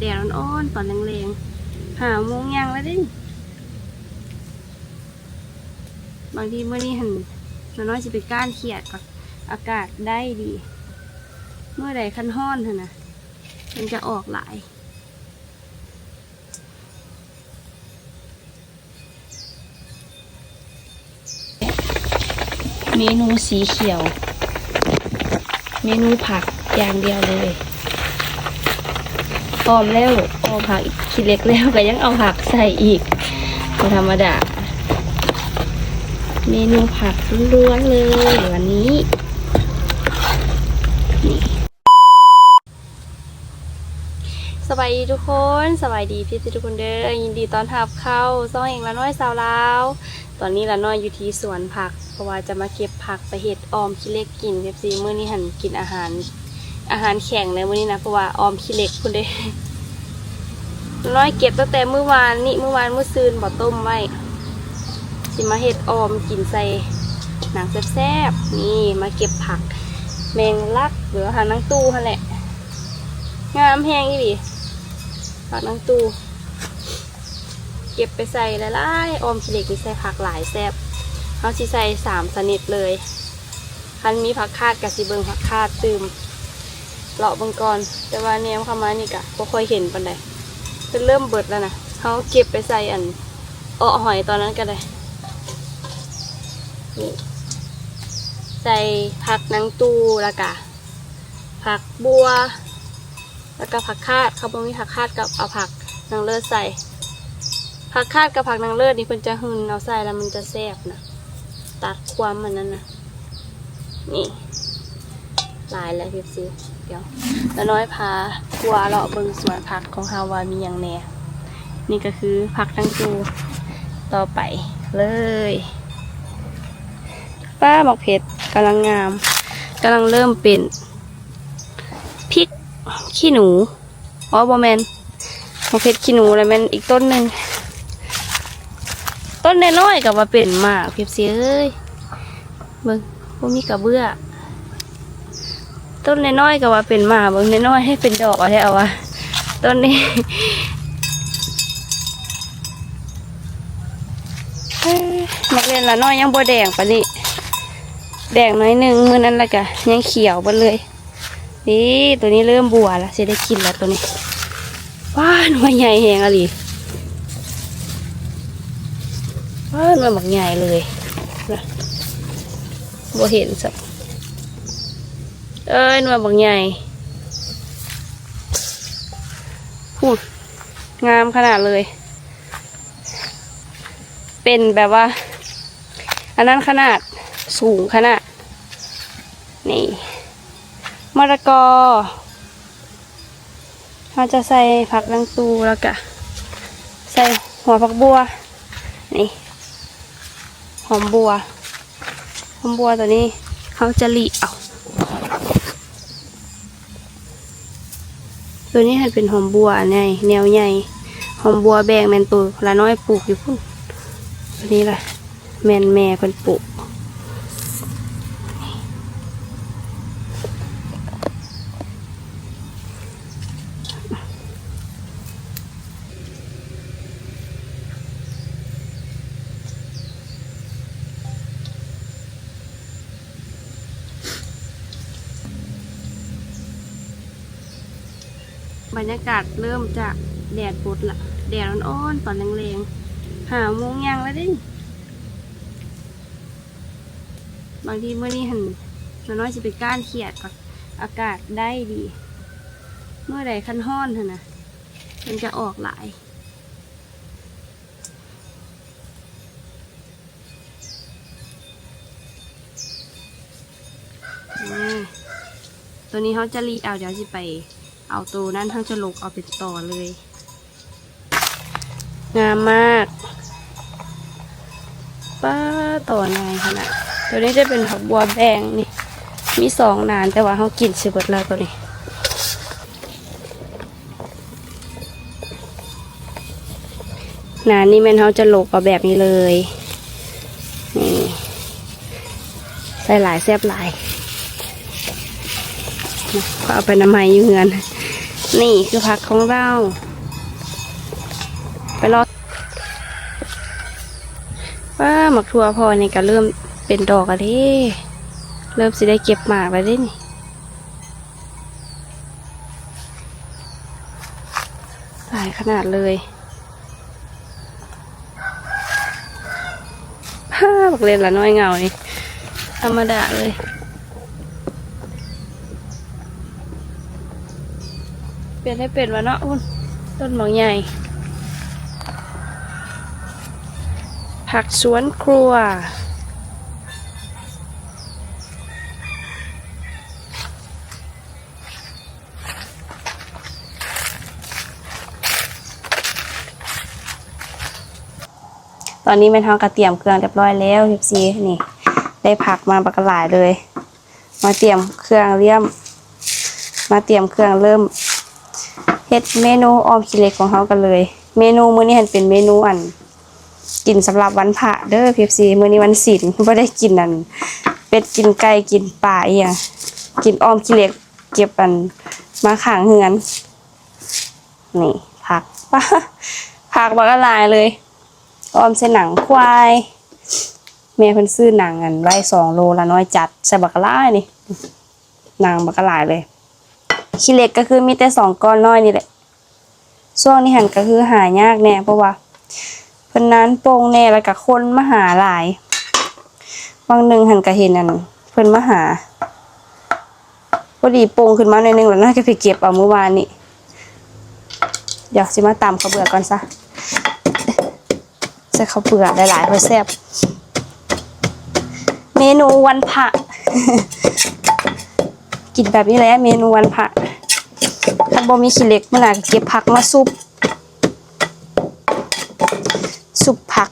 แดดอ่อนๆตอนแรงๆหาโมงยังแล้วดิบางทีเมื่อนี้หันน้อยๆจะไปก้านเขียดก่อนอากาศได้ดี เมื่อใดคันห้อนเถอะนะมันจะออกหลายเมนูสีเขียว เมนูผักอย่างเดียวเลย อมแล้วเอาผักอีกคิดเล็กแล้วก็ยังเอาผักใส่อีกธรรมดา เมนูผักล้วนๆเลยวันนี้นี่สบายดีทุกคนสบายดีพี่ทุกคนเด้อยินดีต้อนรับเข้าซ่องเองละน้อยสาวลาวตอนนี้ละน้อยอยู่ที่สวนผัก เพราะว่าจะมาเก็บผักไปเห็ดออมขี้เล็กกินเอฟซีเมื้อนี้หันกินอาหาร อาหารแข็งเลยมื้อนี้นะเพราะว่าออมขี้เหล็กคุณเด้น้อยเก็บตั้งแต่เมื่อวานนี่เมื่อวานเมื่อซืนบ่ต้มไว้สิมาเห็ดออมกินใส่หนังแซ่บๆนี่มาเก็บผัก แมงลักหรือหานังตู้หั่นแหละ งามแห้งอีหลีผักนังตู้เก็บไปใส่หลายๆออมขี้เหล็กนี่ใส่ผักหลายแซ่บเขาสิใส่สามชนิดเลยคันมีผักคาดกับสิเบิงผักคาดตืม เลาะเบังกอนแต่ว่าแนมเข้ามานี่กะบ่ค่อยเห็นปันใดเป็นเริ่มเบิดแล้วนะเขาเก็บไปใส่อันเออหอยตอนนั้นก็ได้นี่ใส่ผักนางตูแล้วกะผักบัว แล้วก็ผักคาดเขาบอกมีผักคาดกับเอาผักนางเลิศใส่ ผักคาดกับผักนางเลิศนี่เพิ่นจะหึนเอาใส่แล้วมันจะแซ่บนะตัดความมันนั้นนะนี่ลายแล้วพี่ซี เดี๋ยวแล้วน้อยพาทัวร์เลาะเบิงสวนผักของฮาวามีอย่างแหน่นี่ก็คือผักทั้งตูต่อไปเลยป้าหมอกเพชรกำลังงามกำลังเริ่มเป็นพริกขี้หนูอ๋อบอแมนหมอกเพชรขี้หนูแล้วแมนอีกต้นหนึ่งต้นน้อยๆกับว่าเป็นมากเพียบเสียเอ้ยเบิ่งพวกมีกระเบื้อ ต้นน้อยๆกับว่าเป็นหมาเบิ่งน้อยๆให้เป็นดอกอาแท้เอาวะต้นนี้มักเรียนละน้อยยังบ่แดงปะนี่แดงน้อยหนึ่งมือนั้นละกะยังเขียวหมดเลยนี่ตัวนี้เริ่มบัวแล้วจะได้กินแล้วตัวนี้ว้าหน่วยใหญ่แหงอะลีว้าวมันหมักใหญ่เลยนะบ่เห็นสัก เอ้ยน่วยหมักใหญ่พูดงามขนาดเลย เป็นแบบว่า อันนั้นขนาดสูงขนาด นี่มะละกอเราจะใส่ผักลังตูแล้วก็ใส่หัวผักบัว นี่ หอมบัว หอมบัวตัวนี้เขาจะหลีเอา ตัวนี้เป็นหอมบัวใหญ่แนวใหญ่หอมบัวแบงแมนตัวละน้อยปลูกอยู่พุ่นตัวนี้ล่ะแมนแม่เพิ่นปลูกากาศเริ่มจากแดดปดละแดดอ่อนๆตอนแรงๆหาโมงยังแล้วดิบางทีเมื่อนี้หันน้อยจะไปก้านเขียดก่อนอากาศได้ดี เมื่อใดคันห้อนเถอะนะมันจะออกหลายตัวนี้เขาจะรีเอาเดี๋ยวจะไป เอาตัวนั้นทั้งจะลกเอาเป็นต่อเลย งามมาก ป้าต่อนายขนาดตัวนี้จะเป็นผักบัวแบงนี่ มีสองนานแต่ว่าเขากินสิบดแล้วตัวนี้นานนี่แม่นเขาจะลกเอาแบบนี้เลยนี่ใส่หลายแซบหลายก็เอาไปน้ำไม้ยู่เงิน นี่คือผักของเรา ไปรอว่าหมักทั่วพอนี่ก็เริ่มเป็นดอกอะเดิเริ่มสิได้เก็บหมากแล้วดินี่หลายขนาดเลยผ้าบักเล่นละน้อยเงานี่ธรรมดาเลย เปลี่ยนให้เป็นวะเนาะคุณต้นหมองใหญ่ผักสวนครัว ตอนนี้เป็นทางกระเตียมเครื่องเรียบร้อยแล้วทิซีนี่ ได้ผักมาบักหลายเลย มาเตรียมเครื่องเลี่ยม มาเตรียมเครื่องเริ่ม เฮ็ดเมนูออมขี้เหล็กของเขากันเลย เมนูมื้อนี้ห็นเป็นเมนูอัน กินสำหรับวันพระเด้อพีซีมื้อนี้วันศีลบ่ได้กินอัน เป็ดกินไก่กินปลาอีหยังกินออมขี้เหล็ก เก็บอันมาข้างเฮือน นี่ผักปะผักบักละลายเลย ออมใส่หนังควายแม่เพิ่นซื้อหนังอันไว้สองโลละน้อยจัดใส่บักละลายนี่หนังบักละลายเลย ขี้เหล็กก็คือมีแต่สองก้อนน้อยนี่แหละช่วงนี้หันก็คือหายากแน่เพราะว่าเพิ่นนั้นโป่งแน่แล้วก็คนมาหาหลายบางหนึ่งหันก็เห็นอันเพิ่นมาหาพอดีโป่งขึ้นมาหน่อยหนึงแล้วน่าจะไปเก็บเอาเมื่อวานนี้เดี๋ยวสิมาตำข้าวเบื่อก่อนซะใส่ข้าวเบื่อหลายๆเพื่อแซ่บเมนูวันพระ กินแบบนี้แหละเมนูวันพระถ้าบ่มีขี้เหล็กมันอาจจะเก็บผักมาซุปซุปผัก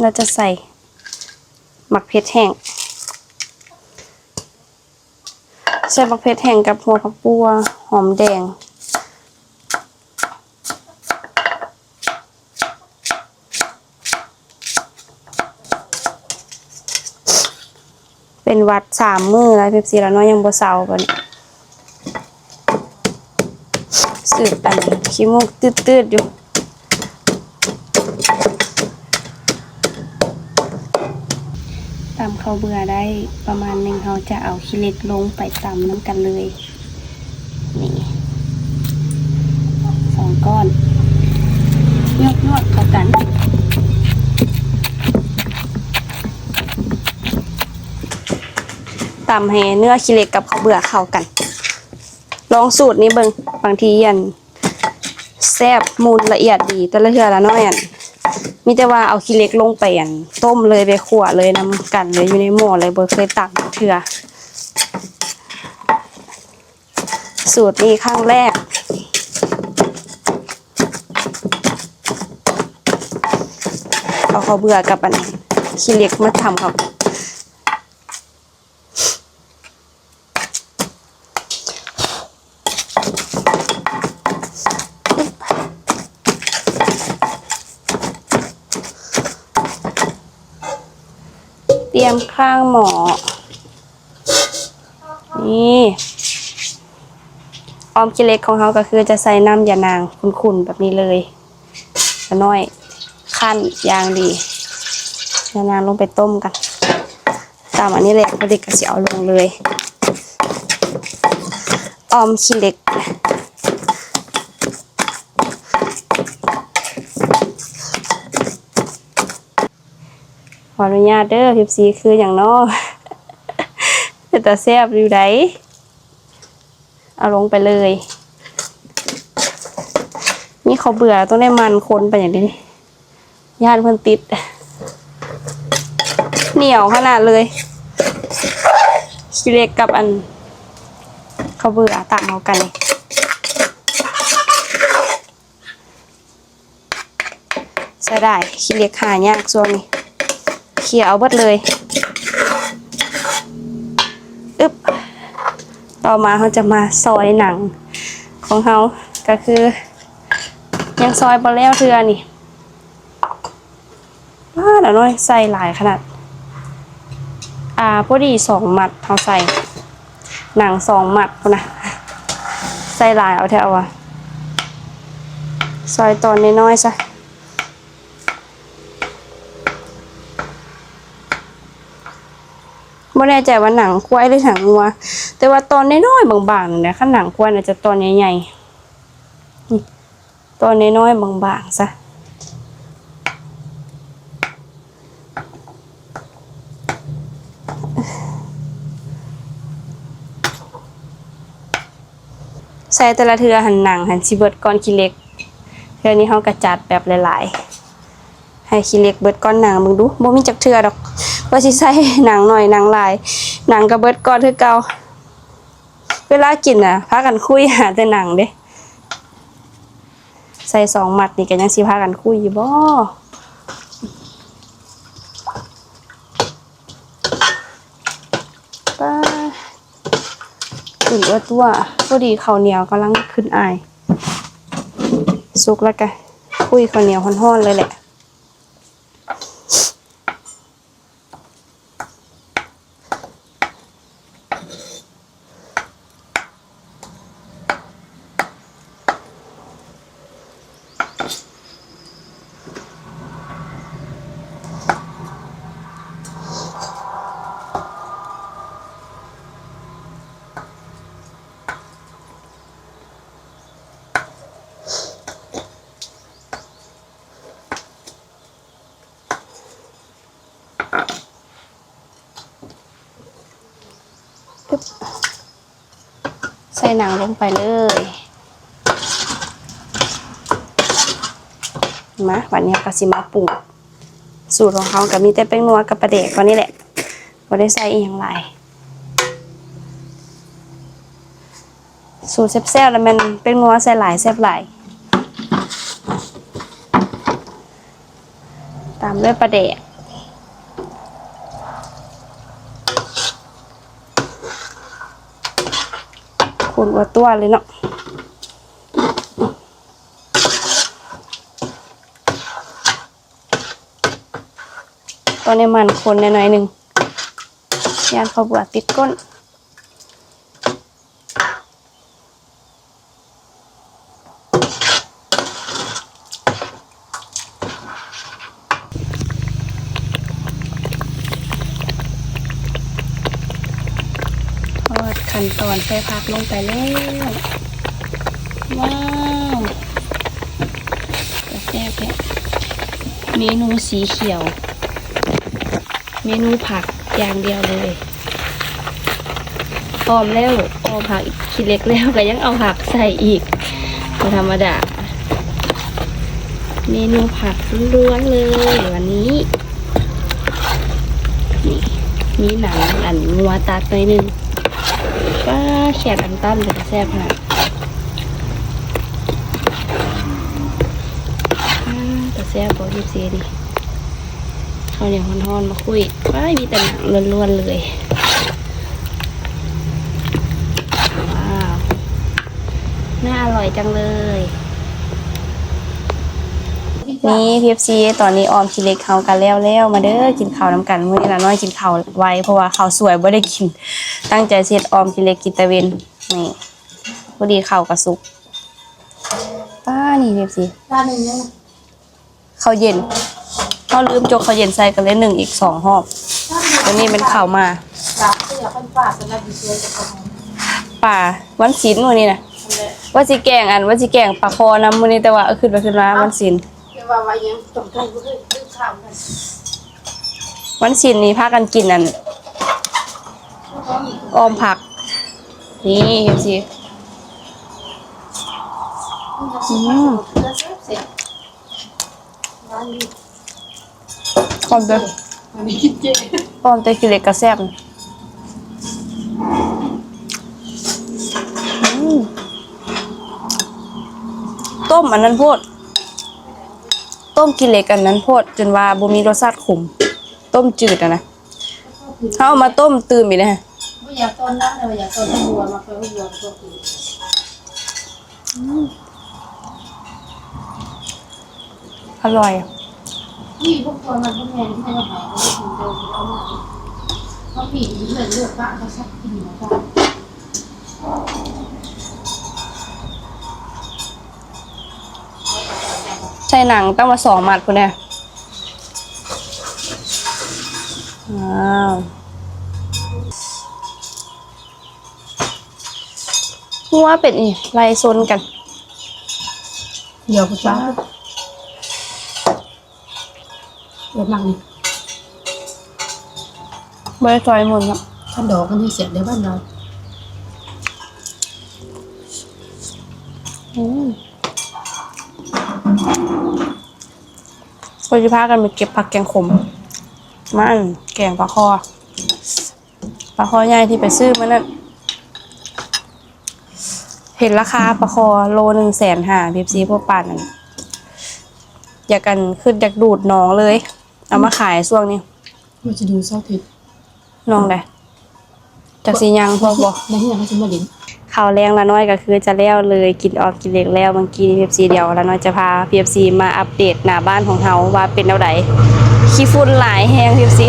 เราจะใส่หมักเพชรแห้งใส่หมักเพชรแห้งกับหัวผักบัวหอมแดง เป็นห วัดสามมือแล้วเป๊ปซี่แล้วเน้อยยังบ่เศร้าปานนี้สืบอันขี้มูกตืดๆอยู่ตำข้าวเบื่อได้ประมาณหนึ่งเราจะเอาขี้เล็กลงไปตำน้ำกันเลย นี่สองก้อนยกยวกเข้ากัน ตำให้เนื้อขี้เหล็กกับข้าวเบื่อเข้ากัน ลองสูตรนี้เบิงบางทีอันแซ่บมูลละเอียดดี แต่ละเทื่อละน้อยอันมีแต่ว่าเอาขี้เหล็กลงไปอันต้มเลยไปขั่วเลยน้ำกันเลยอยู่ในหม้อเลยเบ่เคยตักเทือสูตรนี้ครั้งแรกเอาข้าวเบื่อกับอันขี้เหล็กมาทำครับ มข้างหมอ นี่ออมกิเล็กของเขาก็คือจะใส่น้ำยานางขุ่นๆแบบนี้เลยจะน้อยขั้นยางดียานางลงไปต้มกัน ตามอันนี้แหละพอเด็กก็สิเอาลงเลย ออมขี้เล็ก ออนุญาตเด้อพิบซีคืออย่างนอเป็นตาแซ่บอยู่ไดเอาลงไปเลย นี่เขาเบื่อต้องได้มันคนไปอย่างนี้ญาติเพิ่นติด เหนียวขนาดเลยขี้เล็กกับอัน เขาเบื่อต่ามเอากันเลยใช่ได้ขี้เล็กหายากช่วงนี้ เขี่ยเอาเบิดเลยอึบต่อมาเขาจะมาซอยหนังของเขาก็คือ ยังซอยบอแล้วเทือนี่ว้าเดี๋ยวน้อยใส่หลายขนาด อ่าพอดีสองหมัดเขาใส่ หนังสองหมัดนะใส่หลายเอาแถวอะซอยตอนน้อยๆซะ บ่แน่ใจว่าหนังควายหรือหนังงัว แต่ว่าตอนน้อยๆบางๆนี่นะข้างหนังควายน่ะจะตอนใหญ่ๆตอนน้อยๆบางๆซะใส่แต่ละเทือหันหนังหันสิเบิดก้อนขี้เล็กเทือนี้เฮากระจัดแบบหลายๆให้ขี้เล็กเบิดก้อนหนังมึงดูบ่มีจักเทือดอก ว่าสิใส่หนังหน่อยหนังลายหนังก็เบิดก้อนคือเก่าเวลากินน่ะพากันคุยหาแต่หนังเด้ใส่สองหมัดนี่ก็ยังสิพากันคุยอยู่บ่ป้าอุ่นว่าตัวพอดีข้าวเหนียวกำลังขึ้นอาย สุกแล้วกันคุยข้าวเหนียวห้อนๆเลยแหละ ใส่หนังลงไปเลยมาวันนี้ก็สิมาปรุงสูตรของเขาก็มีแต่เป็นนัวกับปลาเด็กก็นี่แหละก็ได้ใส่อีกอย่างไรสูตรแซ่บๆแล้วมันเป็นนัวใส่หลายแซ่บหลายตามด้วยปลาเด็ก คนว่าตัวเลยเนาะตอนนี้มันคนหน่อยหนึ่งยานเขาเบื่อติดก้น ทอดขั้นต อนใส่ผักลงไปแล้ว ว้าวกระแซ่บเนี่เมนูสีเขียว เมนูผักอย่างเดียวเลยออมแล้วออมผักอีกคิดเล็กแล้วก็ยังเอาผักใส่อีกธรรมดา เมนูผักล้วนเลยวันนี้นี่มีหนังอันงัวตัดไปหนึ่ง ป้าแขกอันตั้นเลยแซ่บนาดอ่าแต่แซ่บบอกยี่ซีดิเอาอย่างฮอนๆมาคุยป้ามีแต่หนังล้วนๆเลยว้าวน่าอร่อยจังเลย นี่พีเอฟซีตอนนี้ออมคิเล็กเขากันแล้วแล้วมาเด้อกินข้าวน้ำกันมื้อนี้ละน้อยกินข้าวไวเพราะว่าข้าวสวยบ่ได้กิน ตั้งใจเสียดออมคิเล็กกินตะเวนนี่พอดีข้าวกระสุกป้านี่พีเอฟซีร้านหนึ่งยังข้าวเย็นเขาลืมจกข้าวเย็นใส่กันเลยหนึ่งอีกสองหอบตัวนี้เป็นข้าวมาสามเสือเป็นป่าสำหรับดีเซลกับของป่าวันศิลป์มื้อนี้นะนั่นแหละว่าสิแกงอันว่าสิแกงปลาคอน้ำมื้อนี้แต่ว่าเอาขึ้นไปขึ้นมาวันศิลป์เรียก ว่าว่ายังจมทุนก็คือซื้อข้าวกันวันศิลป์นี่พากันกินอันออมผัก นี่เห็นสิอืมเพื่อเซฟเสียร้านนี้ออมเตยอันนี้กินเจออมเตยกินเล็กกระแซบอืมต้มอันนั้นโพด ต้มกินเล็กอันนั้นโพดจนว่าบ่มีรสชาติขมต้มจืดอะนะเขาเอามาต้มตื่มอีกนะฮะไม่อยากต้นน้ำแต่ว่าอยากต้นบัวมาเคยบัวก็คืออร่อยนี่พวกคนมันพวกแมนที่ให้เราหายเขาถึงเดินเขามาเขาผีเลือดเลือดบ้าเขาชอบกินเหมูบ้า ใช่หนังต้องมาสองหมัดพุ่นเนี่ยว้าวหัวเป็นอีไล่ซนกัน เดี๋ยวกูจ้าเดี๋ยวนั่งนี่เบอร์จอยหมุนครับถ้าดอกกันที่เสร็จเดี๋ยวบ้านเราอืม เราจะพากันไปเก็บผักแกงขมมันแกงปลาคอปลาคอใหญ่ที่ไปซื้อมานั่นเห็นราคาปลาคอโลหนึ่งแสนห้าบีบซีพวกป่านนั่นอยากกันขึ้นอยากดูดน้องเลย เอามาขายช่วงนี้เราจะดูเสาร์อาทิตย์น้องได้จากสียังพอบอกในที่ไหนเขาจะมาเล่น ข่าวแรงละน้อยก็คือจะแล้วเลยกินออกกินเล็กแล้วเมื่อกี้พีเอฟซีเดียวละน้อยจะพาพีเอฟซีมาอัปเดตหน้าบ้านของเฮาว่าเป็นแนวใดขี้ฝุ่นหลายแฮงพีเอฟซี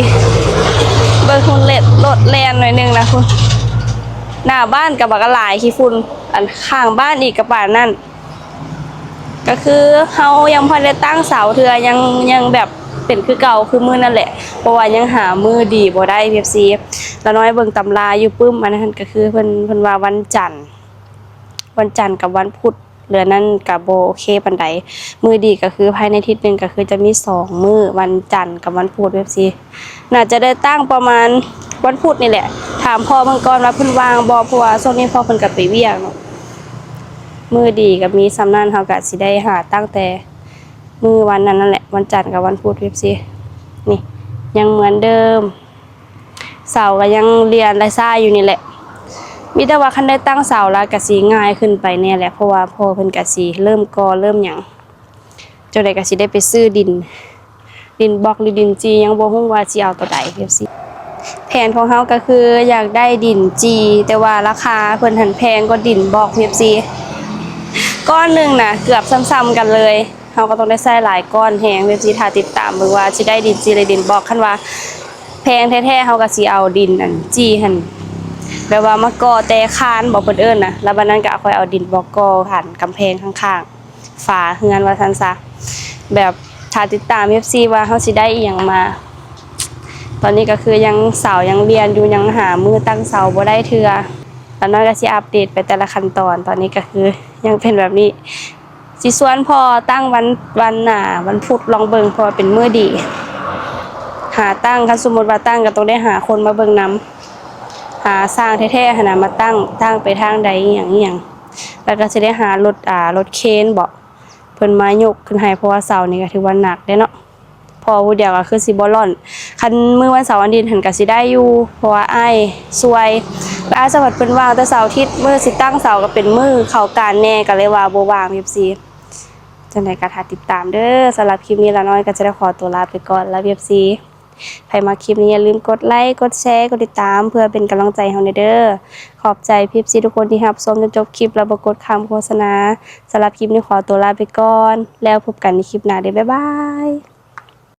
เบิ่งคุณเล็ดรถแลนหน่อยนึงนะคุณหน้าบ้านกับบักหลายขี้ฝุ่นอันข้างบ้านอีกกับป่านนั่นก็คือเฮายังพอได้ตั้งเสาเทือยังยังแบบ เป็นคือเก่าคือมือนั่นแหละเพราะว่ายังหามือดีบ่ได้พีเอฟซีและน้อยเบิ่งตำราอยู่ปึ้มอันนั้นก็คือเพิ่นเพิ่นว่าวันจันทร์วันจันทร์กับวันพุธเหลือนั่นกับโบโอเคปันไดมือดีก็คือภายในทิตย์หนึ่งก็คือจะมีสองมือวันจันทร์กับวันพุธเว็บซีน่าจะได้ตั้งประมาณวันพุธนี่แหละ ถามพ่อเมื่อก่อนว่าเพิ่นวางบอเพราะว่าช่วงนี้พ่อเพิ่นกับไปเวียกเนาะมือดีกับมีสำนันเฮาก็สิได้หาตั้งแต่ มือวันนั้นนั่นแหละวันจันทร์กับวันพุธเว็บซีนี่ ยังเหมือนเดิม เสาก็ยังเรียนไรซ่าอยู่นี่แหละ มีแต่ว่าคันได้ตั้งเสาแล้วกะสีง่ายขึ้นไปแน่แหละเพราะว่าพอเพิ่นกะสีเริ่มกอเริ่มหยังจนได้กะสิได้ไปซื้อดิน ดินบล็อกหรือดินจียังบ่ฮู้ว่าสิเอาตัวใดเพียบสิแผนของเฮาก็คืออยากได้ดินจี แต่ว่าราคาเพิ่นหันแพงกว่าดินบล็อกเพียบสิก้อนหนึ่งน่ะเกือบซ้ำๆกันเลย เฮาก็ต้องได้ใส่หลายก้อนแฮงเพียบสิถ้าติดตามเบิ่งว่าสิได้ดินจีหรือดินบอกคันว่า แพงแท้ๆเฮาก็สิเอาดินอันจีหั่นแบบว่ามาก่อแต่คานบอกเพิ่นเอิ้นนะแล้วบัดนั้นก็เอาค่อยเอาดินบอกก่อผ่นกำแพงข้างๆฝาเฮือนว่าซั่นซะแบบถ้าติดตาม FC ว่าเฮาสิได้อีหยังมา ตอนนี้ก็คือยังเสายังเรียนอยู่ยังหามือตั้งเสาบ่ได้เทื่อแล้วน้อยก็สิอัปเดตไปแต่ละขั้นตอน ตอนนี้ก็คือยังเป็นแบบนี้ สิส่วนพอตั้งวันวันหน้าวันพุธลองเบิงพราะว่าเป็นมื้อดี หาตั้งคันสมมุติว่าตั้งก็ต้องได้หาคนมาเบิงนํหาสร้างแท้ๆหนน่ะมาตั้งตั้งไปทางใดอย่างอย่างแล้วก็จะได้หารถอ่ารถเคนบอกเพิ่นมายกขึ้นให้เพราะว่าเสานี่ก็ถือว่าหนักเด้เนาะพอผู้เดียวก็คือสิบ่ร่อน คันมือวันเสาร์วันอาทิตย์หันก็สิได้อยู่ เพราะว่าอ้ายซวยแล้วอาสวัสดิ์เพิ่นว่างแต่เสาร์อาทิตย์มื้อสิตั้งเสาก็เป็นมือเข้าการแน่ก็เลยว่าบวาง FC จังไดก็ถ้าติดตามเด้อสำหรับคลิปนี้ละน้อยก็จะได้ขอตัวลาไปก่อนแล้ว FC ใครมาคลิปนี้อย่าลืมกดไลค์กดแชร์กดติดตาม เพื่อเป็นกำลังใจให้เราเด้อขอบใจพิพซีทุกคนที่รับชมจนจบคลิปแล้วบ่กดคำโฆษณาสำหรับคลิปนี้ขอตัวลาไปก่อน แล้วพบกันในคลิปหน้าเด้อบ๊ายบาย